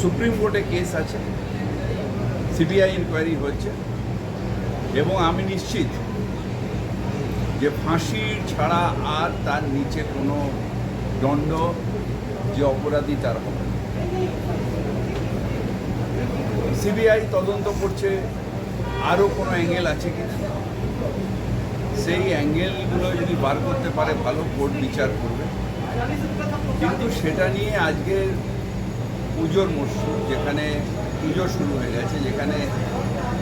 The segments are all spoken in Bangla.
সুপ্রিম কোর্টে কেস আছে সিবিআই ইনকোয়ারি হচ্ছে, এবং আমি নিশ্চিত যে ফাঁসি ছাড়া আর তার নিচে কোনো দণ্ড যে অপরাধী তার হবে সিবিআই তদন্ত করছে, আরও কোনো অ্যাঙ্গেল আছে কি? সেই অ্যাঙ্গেলগুলো যদি বার করতে পারে, ভালো কোর্ট বিচার করবে। কিন্তু সেটা নিয়ে আজকের পুজোর মরশুম, যেখানে পুজো শুরু হয়ে গেছে, যেখানে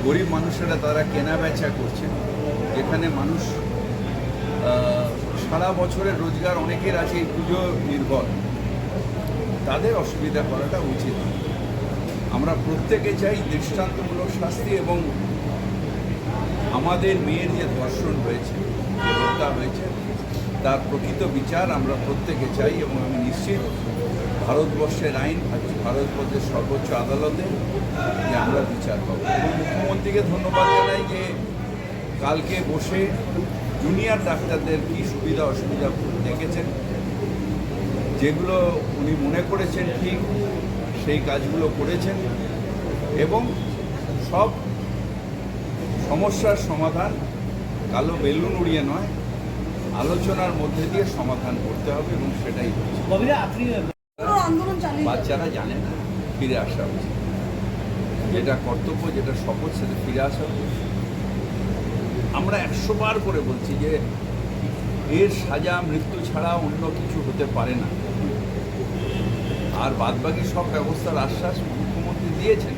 গরিব মানুষেরা তারা কেনা বেচা করছে, যেখানে মানুষ সারা বছরের রোজগার অনেকের আছে এই পুজো নির্ভর। তাদের অসুবিধা করাটা উচিত। আমরা প্রত্যেকে চাই দৃষ্টান্তমূলক শাস্তি এবং আমাদের মেয়ের যে ধর্ষণ হয়েছে হত্যা হয়েছে, তার প্রকৃত বিচার আমরা প্রত্যেকে চাই এবং আমি নিশ্চিত ভারতবর্ষের আইন ভারতবর্ষের সর্বোচ্চ আদালতে যে আমরা বিচার পাবো। এবং মুখ্যমন্ত্রীকে ধন্যবাদ জানাই যে কালকে বসে জুনিয়র ডাক্তারদের কী সুবিধা অসুবিধা দেখেছেন। যেগুলো উনি মনে করেছেন ঠিক, সেই কাজগুলো করেছেন এবং সব সমস্যার সমাধান কালো বেলুন উড়িয়ে নয়, আলোচনার মধ্যে দিয়ে সমাধান করতে হবে এবং সেটাই হচ্ছে। বাচ্চারা জানে না, ফিরে আসা উচিত। যেটা কর্তব্য, যেটা শপথ, সেটা ফিরে আসা উচিত। আমরা একশো বার করে বলছি যে, এর সাজা, মৃত্যু ছাড়া অন্য কিছু হতে পারে না। আর বাদবাকি সব ব্যবস্থার আশ্বাস মুখ্যমন্ত্রী দিয়েছেন।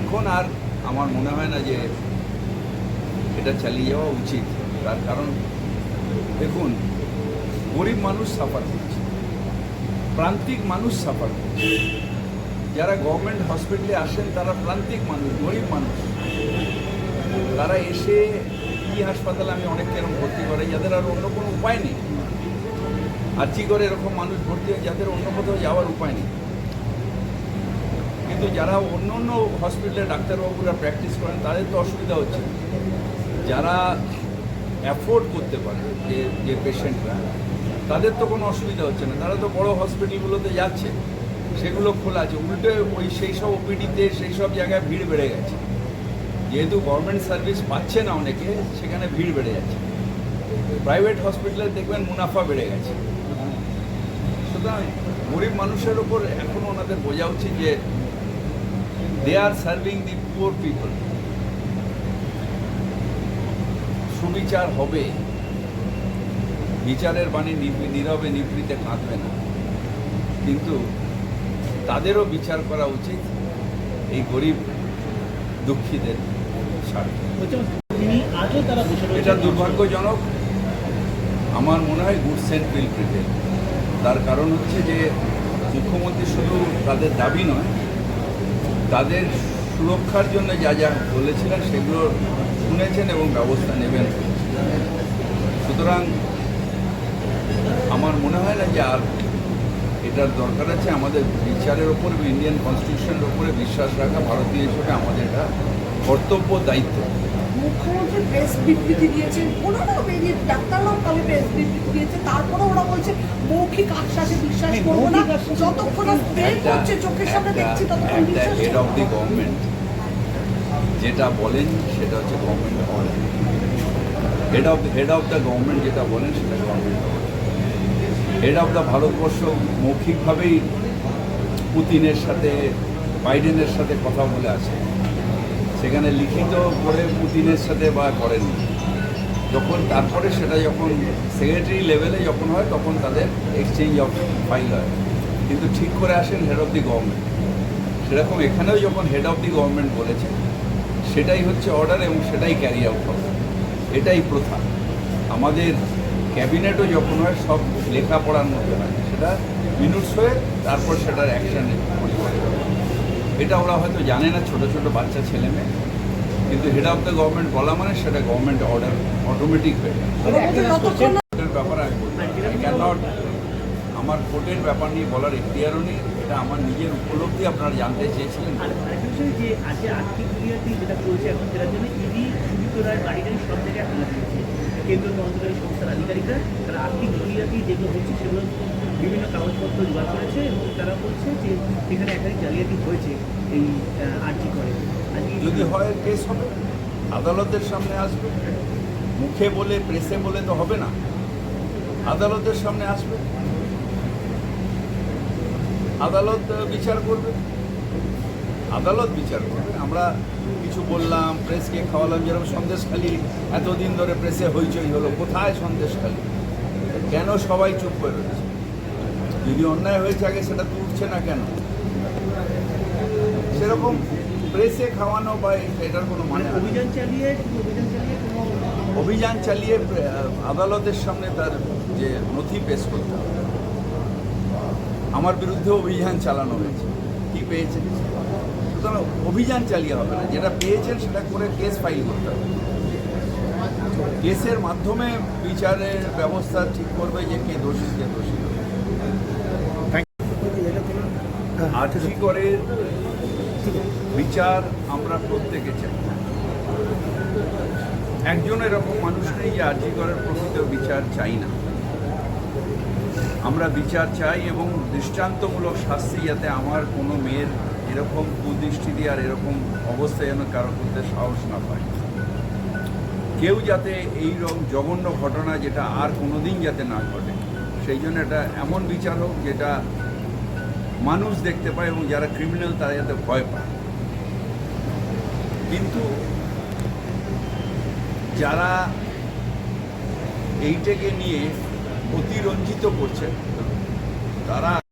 এখন আর আমার মনে হয় না যে এটা চালিয়ে যাওয়া উচিত। তার কারণ, দেখুন, গরিব মানুষ সাফার করছে। প্রান্তিক মানুষ সাফার যারা গভর্নমেন্ট হসপিটালে আসেন, তারা প্রান্তিক মানুষ, গরিব মানুষ। তারা এসে কি হাসপাতালে আমি অনেক এরকম ভর্তি করে যাদের আর অন্য কোনো উপায় নেই। আর কি করে এরকম মানুষ ভর্তি হয়, যাদের অন্য কোথাও যাওয়ার উপায় নেই। কিন্তু যারা অন্য অন্য হসপিটালে ডাক্তারবাবুরা প্র্যাকটিস করেন, তাদের তো অসুবিধা হচ্ছে। যারা অ্যাফোর্ড করতে পারে যে যে পেশেন্টরা তাদের তো কোনো অসুবিধা হচ্ছে না। তারা তো বড় হসপিটালগুলোতে যাচ্ছে, সেগুলো খোলা আছে। উল্টে ওই সেই সব ওপিডিতে, সেই সব জায়গায় ভিড় বেড়ে গেছে। যেহেতু গভর্নমেন্ট সার্ভিস পাচ্ছে না অনেকে, সেখানে ভিড় বেড়ে যাচ্ছে। প্রাইভেট হসপিটালে দেখবেন মুনাফা বেড়ে গেছে। সুতরাং গরিব মানুষের ওপর এখন ওনাদের বোঝা উচিত যে they are serving the poor people সুবিচার হবে। বিচারের বাণী নীরবে নিভৃতে কাঁদবে না। কিন্তু তাদেরও বিচার করা উচিত এই গরিব দুঃখীদের স্বার্থে। এটা দুর্ভাগ্যজনক। আমার মনে হয় গুড সেন্ট বিল প্রিভেল তার কারণ হচ্ছে যে মুখ্যমন্ত্রী শুধু তাদের দাবি নয় তাদের সুরক্ষার জন্য যা যা বলেছিলেন সেগুলো শুনেছেন এবং ব্যবস্থা নেবেন। সুতরাং আমার মনে হয় না যে আর এটার দরকার আছে। আমাদের বিচারের ওপর ইন্ডিয়ান কনস্টিটিউশনের ওপরে বিশ্বাস রাখা ভারতীয় হিসেবে আমাদের এটা কর্তব্য দায়িত্ব। মুখ্যমন্ত্রী প্রেস বিবৃতি দিয়েছেন ওনারাও বেরিয়ে ডাক্তাররাও কালে প্রেস বিবৃতি দিয়েছে তারপরে ওরা বলছে মৌখিক আশ্বাসে বিশ্বাস করব না। যতক্ষণ না স্প্রে করছে চোখের সামনে দেখছি ততক্ষণ বিশ্বাস হেড অফ দি গভর্নমেন্ট যেটা বলেন সেটা হচ্ছে government order head of head of the government যেটা বলেন সেটা government head of the Bharatvarsha মৌখিকভাবেই পুতিনের সাথে, বাইডেনের সাথে কথা বলে আছে সেখানে লিখিত করে পুতিনের সাথে বা করেনি যখন তারপরে সেটা যখন সেক্রেটারি লেভেলে যখন হয়, তখন তাদের এক্সচেঞ্জ অফ ফাইল হয়। কিন্তু ঠিক করে আসেন হেড অফ দি গভর্নমেন্ট সেরকম এখানেও যখন হেড অফ দি গভর্নমেন্ট বলেছে, সেটাই হচ্ছে অর্ডার এবং সেটাই ক্যারি আউট হবে। এটাই প্রথা। আমাদের ক্যাবিনেটও যখন হয় সব লেখাপড়ার মধ্যে হয়। সেটা মিনুটস হয়ে তারপর সেটার অ্যাকশানে পরিবর্তন এটা ওরা হয়তো জানে না ছোট ছোট বাচ্চা ছেলে মেয়ে। কিন্তু হেড অফ দ্য গভর্নমেন্ট বলা মানে সেটা গভর্নমেন্ট অর্ডার অটোমেটিক হয়ে ব্যাপার আমি ক্যানট আমার কোর্টের ব্যাপার নিয়ে বলার এখতিয়ারও নেই। এটা আমার নিজের উপলব্ধি আপনারা জানতে চেয়েছিলেন। আজকে আর্থিক যেটা চলছে এখন সেটার জন্য ইডি সুজিত সব জায়গায় হামলা করছে কেন্দ্রীয় তদন্তকারী সংস্থার আধিকারিকরা তারা আর্থিক দুনিয়াতেই যেগুলো হচ্ছে সেগুলো বিভিন্ন কাগজপত্র জোগাড় করেছে এবং তারা বলছে যে এখানে একাধিক জালিয়াতি হয়েছে এই আর্জি করে। যদি হয় কেস হবে। আদালতের সামনে আসবে। মুখে বলে প্রেসে বলে তো হবে না। আদালতের সামনে আসবে। আদালত বিচার করবে। আদালত বিচার করবে। আমরা কিছু বললাম প্রেসকে খাওয়ালাম যেরকম সন্দেশখালি এতদিন ধরে প্রেসে হইচই হলো কোথায় সন্দেশখালি কেন সবাই চুপ করে রয়েছে? যদি অন্যায় হয়েছে আগে সেটা তো উঠছে না কেন? সেরকম প্রেসে খাওয়ানো বা এটার কোনো মানে মানে। অভিযান চালিয়ে অভিযান চালিয়ে আদালতের সামনে তার যে নথি পেশ করতে হবে। আমার বিরুদ্ধে অভিযান চালানো হয়েছে। কি পেয়েছেন সুতরাং অভিযান চালিয়ে হবে না। যেটা পেয়েছেন সেটা করে কেস ফাইল করতে হবে। কেসের মাধ্যমে বিচারের ব্যবস্থা ঠিক করবে যে কে দোষী কে দোষী। আর্জি করে বিচার আমরা প্রত্যেকে চাই। একজন এরকম মানুষ নেই যে আর্জি করার প্রকৃত বিচার চাই না। আমরা বিচার চাই এবং দৃষ্টান্তমূলক শাস্তি যাতে আমার কোনো মেয়ের এরকম কুদৃষ্টি দিয়ে আর এরকম অবস্থায় যেন কারও করতে সাহস না পায়। কেউ যাতে এই রকম জঘন্য ঘটনা যেটা আর কোনোদিন যাতে না ঘটে, সেই জন্য এটা এমন বিচার হোক যেটা মানুষ দেখতে পায় এবং যারা ক্রিমিনাল তারা যাতে ভয় পায়। কিন্তু যারা এইটাকে নিয়ে অতিরঞ্জিত করছে, তারা